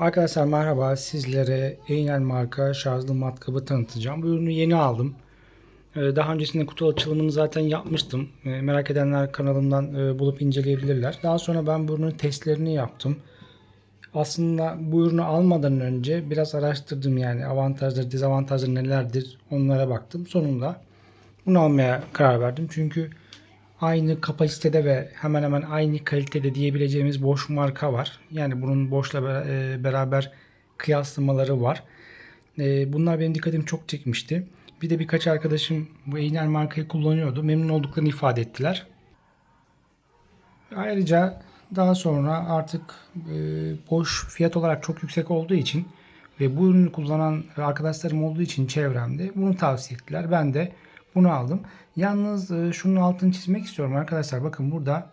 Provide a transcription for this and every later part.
Arkadaşlar merhaba. Sizlere Einel marka şarjlı matkabı tanıtacağım. Bu ürünü yeni aldım. Ee, Daha öncesinde kutu açılımını zaten yapmıştım. Ee, Merak edenler kanalımdan e, bulup inceleyebilirler. Daha sonra ben bu ürünün testlerini yaptım. Aslında bu ürünü almadan önce biraz araştırdım yani avantajları, dezavantajları nelerdir onlara baktım. Sonunda bunu almaya karar verdim. Çünkü aynı kapasitede ve hemen hemen aynı kalitede diyebileceğimiz Bosch marka var. Yani bunun be- e, beraber kıyaslamaları var. E, Bunlar benim dikkatimi çok çekmişti. Bir de birkaç arkadaşım bu Einel markayı kullanıyordu. Memnun olduklarını ifade ettiler. Ayrıca daha sonra artık e, Bosch fiyat olarak çok yüksek olduğu için ve bu ürünü kullanan arkadaşlarım olduğu için çevremde bunu tavsiye ettiler. Ben de bunu aldım. Yalnız e, şunun altını çizmek istiyorum arkadaşlar. Bakın burada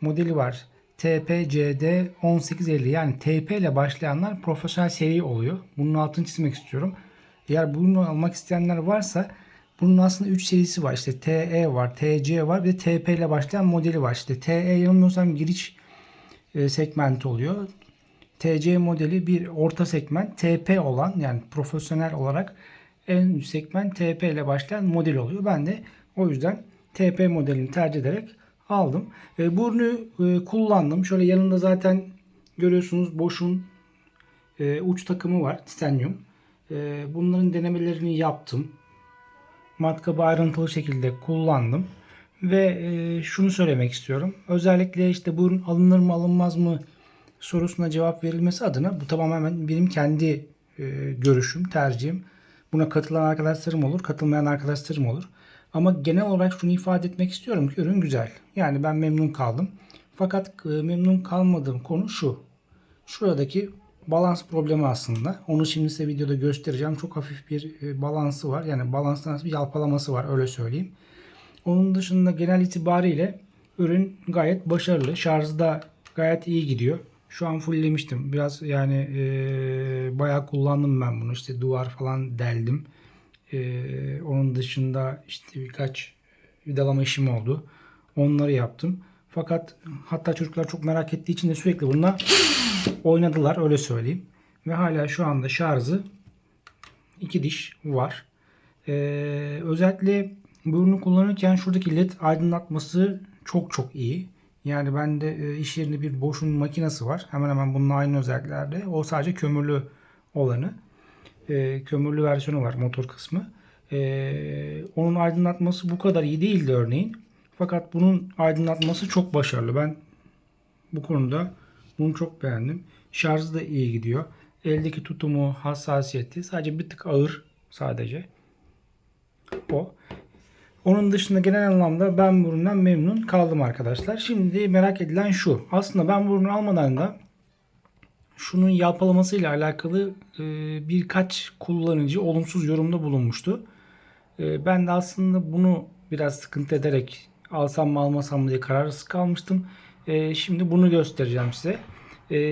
modeli var. TPCD 1850 yani TP ile başlayanlar profesyonel seri oluyor. Bunun altını çizmek istiyorum. Eğer bunu almak isteyenler varsa bunun aslında 3 serisi var. İşte TE var, TC var bir de TP ile başlayan modeli var. İşte TE yanılmıyorsam giriş e, segmenti oluyor. TC modeli bir orta segment TP olan yani profesyonel olarak en segment TP ile başlayan model oluyor. Ben de o yüzden TP modelini tercih ederek aldım. E, bu e, kullandım. Şöyle yanında zaten görüyorsunuz Bosch'un e, uç takımı var. Titanium. E, bunların denemelerini yaptım. Matkabı ayrıntılı şekilde kullandım. Ve e, şunu söylemek istiyorum. Özellikle işte bu alınır mı alınmaz mı sorusuna cevap verilmesi adına bu tamamen benim kendi e, görüşüm, tercihim. Buna katılan arkadaşlarım olur, katılmayan arkadaşlarım olur. Ama genel olarak şunu ifade etmek istiyorum ki ürün güzel. Yani ben memnun kaldım. Fakat e, memnun kalmadığım konu şu. Şuradaki balans problemi aslında. Onu şimdi size videoda göstereceğim. Çok hafif bir e, balansı var. Yani balanstan bir yalpalaması var öyle söyleyeyim. Onun dışında genel itibariyle ürün gayet başarılı. Şarjı da gayet iyi gidiyor. Şu an fulllemiştim. Biraz yani e, bayağı kullandım ben bunu. İşte duvar falan deldim. E, onun dışında işte birkaç vidalama işim oldu. Onları yaptım. Fakat hatta çocuklar çok merak ettiği için de sürekli bununla oynadılar öyle söyleyeyim. Ve hala şu anda şarjı iki diş var. Ee, özellikle bu kullanırken şuradaki led aydınlatması çok çok iyi. Yani bende e, iş yerinde bir Bosch'un makinesi var. Hemen hemen bunun aynı özelliklerde. O sadece kömürlü olanı. E, kömürlü versiyonu var motor kısmı. E, onun aydınlatması bu kadar iyi değildi örneğin. Fakat bunun aydınlatması çok başarılı. Ben bu konuda bunu çok beğendim. Şarjı da iyi gidiyor. Eldeki tutumu, hassasiyeti sadece bir tık ağır sadece. O. Onun dışında genel anlamda ben bu üründen memnun kaldım arkadaşlar. Şimdi merak edilen şu. Aslında ben bu ürünü almadan da şunun yalpalamasıyla alakalı e, birkaç kullanıcı olumsuz yorumda bulunmuştu. E, ben de aslında bunu biraz sıkıntı ederek alsam mı almasam mı diye kararsız kalmıştım. E, şimdi bunu göstereceğim size.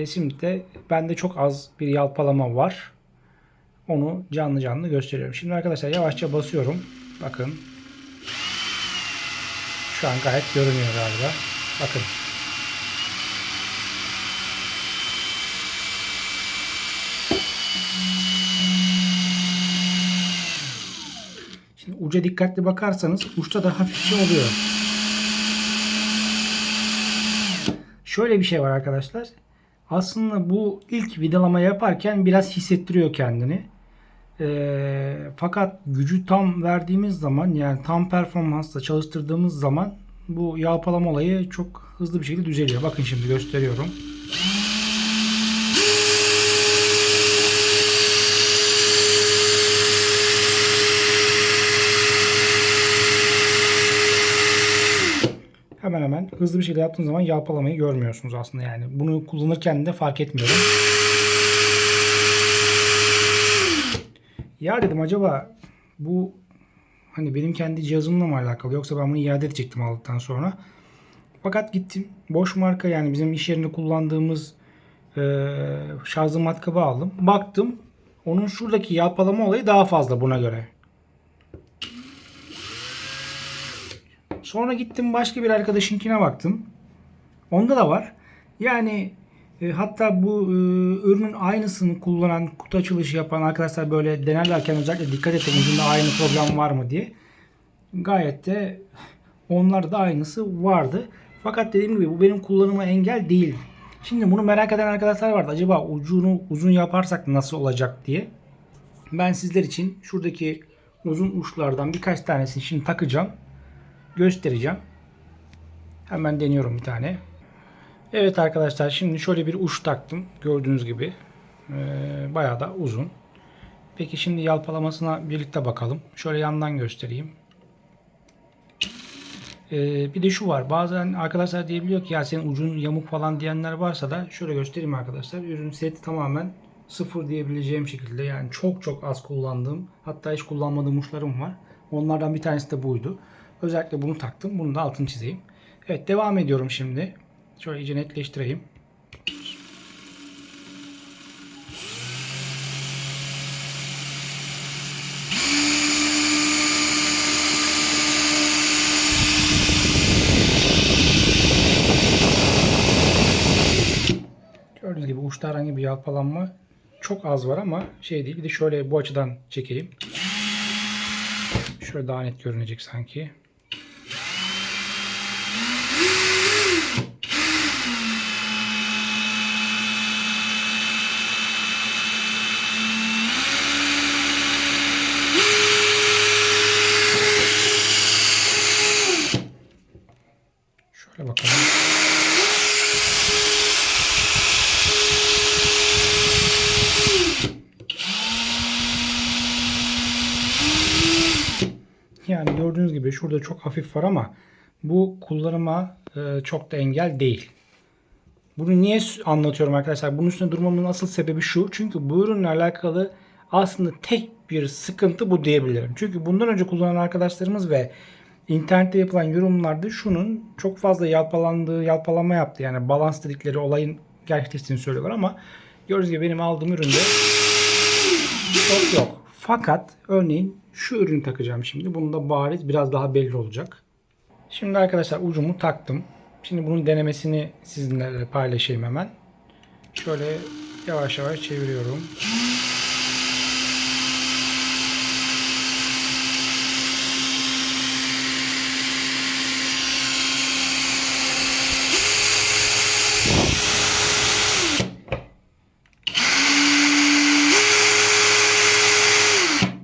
Şimdi de bende çok az bir yalpalama var. Onu canlı canlı gösteriyorum. Şimdi arkadaşlar yavaşça basıyorum. Bakın. Şu an gayet görünüyor galiba. Bakın. Şimdi uca dikkatli bakarsanız uçta da hafifçe oluyor. Şöyle bir şey var arkadaşlar. Aslında bu ilk vidalama yaparken biraz hissettiriyor kendini. Ee, fakat gücü tam verdiğimiz zaman yani tam performansla çalıştırdığımız zaman bu yalpalama olayı çok hızlı bir şekilde düzeliyor. Bakın şimdi gösteriyorum. Hemen hemen hızlı bir şekilde yaptığınız zaman yalpalamayı görmüyorsunuz aslında yani. Bunu kullanırken de fark etmiyorum. Ya dedim acaba bu hani benim kendi cihazımla mı alakalı yoksa ben bunu iade edecektim aldıktan sonra. Fakat gittim boş marka yani bizim iş yerinde kullandığımız e, şarjlı matkabı aldım. Baktım onun şuradaki yalpalama olayı daha fazla buna göre. Sonra gittim başka bir arkadaşınkine baktım. Onda da var. Yani E, hatta bu e, ürünün aynısını kullanan, kutu açılışı yapan arkadaşlar böyle denerlerken özellikle dikkat edin ucunda aynı problem var mı diye. Gayet de onlarda da aynısı vardı. Fakat dediğim gibi bu benim kullanıma engel değil. Şimdi bunu merak eden arkadaşlar vardı. Acaba ucunu uzun yaparsak nasıl olacak diye. Ben sizler için şuradaki uzun uçlardan birkaç tanesini şimdi takacağım. Göstereceğim. Hemen deniyorum bir tane. Evet arkadaşlar şimdi şöyle bir uç taktım. Gördüğünüz gibi. Ee, bayağı da uzun. Peki şimdi yalpalamasına birlikte bakalım. Şöyle yandan göstereyim. Ee, bir de şu var. Bazen arkadaşlar diyebiliyor ki ya senin ucun yamuk falan diyenler varsa da şöyle göstereyim arkadaşlar. Ürün seti tamamen sıfır diyebileceğim şekilde yani çok çok az kullandığım hatta hiç kullanmadığım uçlarım var. Onlardan bir tanesi de buydu. Özellikle bunu taktım. Bunu da altını çizeyim. Evet devam ediyorum şimdi. Şöyle iyice netleştireyim. Gördüğünüz gibi uçta herhangi bir yalpalanma çok az var ama şey değil. Bir de şöyle bu açıdan çekeyim. Şöyle daha net görünecek sanki. Şöyle bakalım. Yani gördüğünüz gibi şurada çok hafif var ama bu kullanıma e, çok da engel değil. Bunu niye anlatıyorum arkadaşlar? Bunun üstünde durmamın asıl sebebi şu. Çünkü bu ürünle alakalı aslında tek bir sıkıntı bu diyebilirim. Çünkü bundan önce kullanan arkadaşlarımız ve internette yapılan yorumlarda şunun çok fazla yalpalandığı, yalpalama yaptı. Yani balans dedikleri olayın gerçekleştiğini söylüyorlar ama gördüğünüz gibi benim aldığım üründe çok yok. Fakat örneğin şu ürünü takacağım şimdi. Bunun da bariz biraz daha belli olacak. Şimdi arkadaşlar ucumu taktım. Şimdi bunun denemesini sizinle paylaşayım hemen. Şöyle yavaş yavaş çeviriyorum.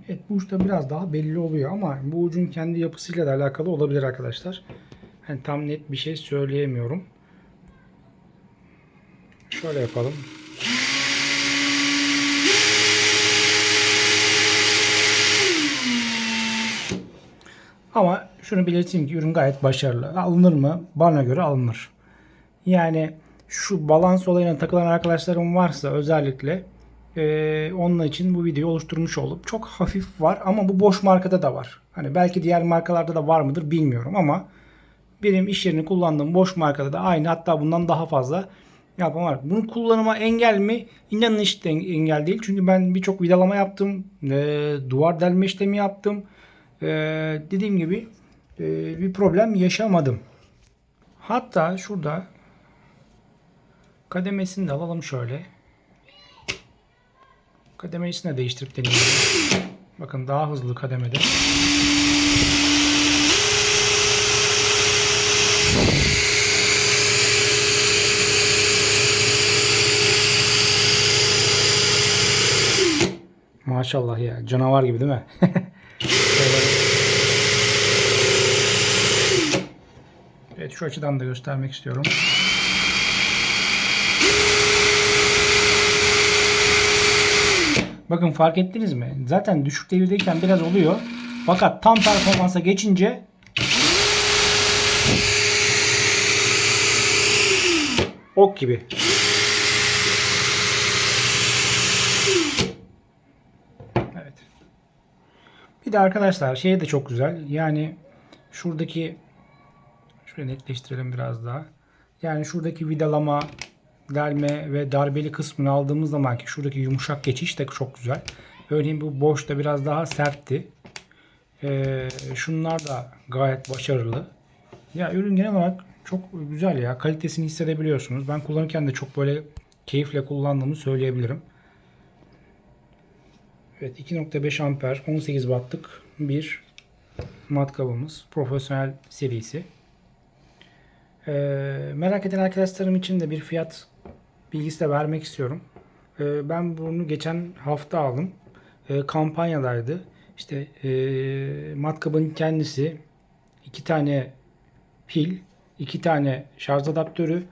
Evet bu uçta biraz daha belli oluyor ama bu ucun kendi yapısıyla da alakalı olabilir arkadaşlar. Hani tam net bir şey söyleyemiyorum. Şöyle yapalım. Ama şunu belirteyim ki ürün gayet başarılı. Alınır mı? Bana göre alınır. Yani şu balans olayına takılan arkadaşlarım varsa özellikle ee, onun için bu videoyu oluşturmuş olup çok hafif var ama bu boş markada da var. Hani belki diğer markalarda da var mıdır bilmiyorum ama benim iş yerini kullandığım boş markada da aynı hatta bundan daha fazla yapan var. Bunun kullanıma engel mi? İnanın hiç de engel değil. Çünkü ben birçok vidalama yaptım. ee, duvar delme işlemi yaptım. Ee, dediğim gibi ee, bir problem yaşamadım. Hatta şurada kademesini de alalım şöyle. Kademesini de değiştirip deneyelim. Bakın daha hızlı kademede. Maşallah ya canavar gibi değil mi? Evet şu açıdan da göstermek istiyorum. Bakın fark ettiniz mi? Zaten düşük devirdeyken biraz oluyor. Fakat tam performansa geçince ok gibi. Evet. Bir de arkadaşlar şey de çok güzel. Yani şuradaki şöyle netleştirelim biraz daha. Yani şuradaki vidalama, delme ve darbeli kısmını aldığımız zaman ki şuradaki yumuşak geçiş de çok güzel. Örneğin bu boşta biraz daha sertti. Ee, şunlar da gayet başarılı. Ya ürün genel olarak çok güzel ya. Kalitesini hissedebiliyorsunuz. Ben kullanırken de çok böyle keyifle kullandığımı söyleyebilirim. Evet 2.5 amper 18 wattlık bir matkabımız. Profesyonel serisi. Ee, merak eden arkadaşlarım için de bir fiyat bilgisi de vermek istiyorum. Ee, ben bunu geçen hafta aldım. Ee, kampanyadaydı. İşte ee, matkabın kendisi iki tane pil, iki tane şarj adaptörü,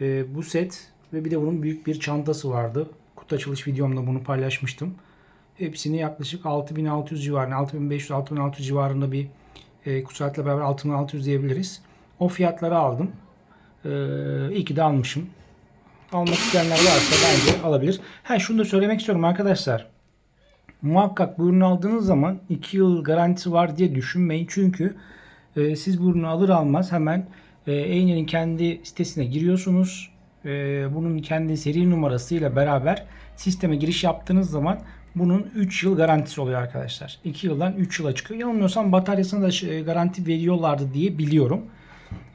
ee, bu set ve bir de bunun büyük bir çantası vardı. Kutu açılış videomda bunu paylaşmıştım. Hepsini yaklaşık 6600 civarında, 6500-6600 civarında bir e, kutu beraber 6600 diyebiliriz. O fiyatları aldım. Ee, iyi ki de almışım. Almak isteyenler varsa bence alabilir. Ha şunu da söylemek istiyorum arkadaşlar. Muhakkak bu ürünü aldığınız zaman 2 yıl garantisi var diye düşünmeyin. Çünkü e, siz bu ürünü alır almaz hemen e, kendi sitesine giriyorsunuz. E, bunun kendi seri numarasıyla beraber sisteme giriş yaptığınız zaman bunun 3 yıl garantisi oluyor arkadaşlar. 2 yıldan 3 yıla çıkıyor. Yanılmıyorsam bataryasına da e, garanti veriyorlardı diye biliyorum.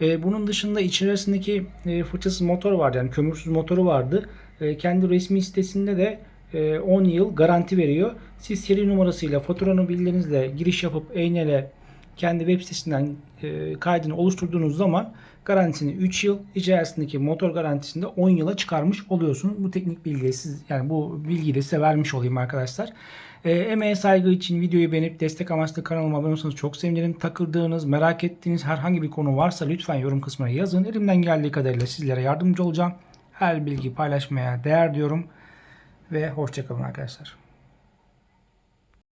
E, bunun dışında içerisindeki e, fırçasız motor vardı yani kömürsüz motoru vardı. E, kendi resmi sitesinde de e, 10 yıl garanti veriyor. Siz seri numarasıyla faturanı bildiğinizle giriş yapıp Eynel'e kendi web sitesinden e, kaydını oluşturduğunuz zaman garantisini 3 yıl içerisindeki motor garantisini de 10 yıla çıkarmış oluyorsunuz. Bu teknik bilgiyi siz yani bu bilgiyi de size vermiş olayım arkadaşlar. E, emeğe saygı için videoyu beğenip destek amaçlı kanalıma abone olursanız çok sevinirim. Takıldığınız, merak ettiğiniz herhangi bir konu varsa lütfen yorum kısmına yazın. Elimden geldiği kadarıyla sizlere yardımcı olacağım. Her bilgi paylaşmaya değer diyorum ve hoşçakalın arkadaşlar.